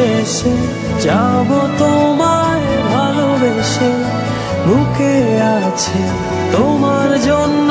শেষে যাব তোমায় ভালোবেসে বুকে আছে তোমার জন্য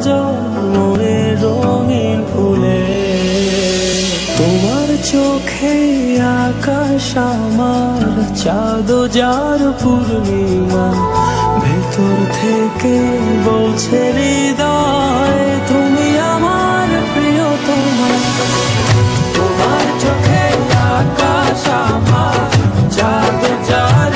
বাজ মনে রঙিন ফুলে। তোমার চোখে আকাশ আমার চাঁদ যার পূর্ণিমা। ভেতর থেকে বলছে হৃদয়, তুমি আমার প্রিয়তমা। তোমার চোখে আকাশ আমার চাঁদ যার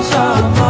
আকাশ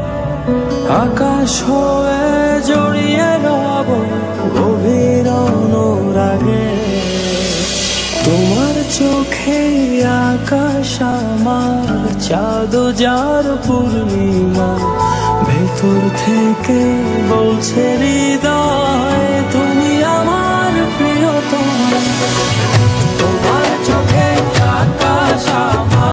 আকাশ হয়ে জড়িয়ে রব গভীর অনুরাগে। তোমার চোখে আকাশ আমার চাঁদ যার পূর্ণিমা, ভেতর থেকে বলছে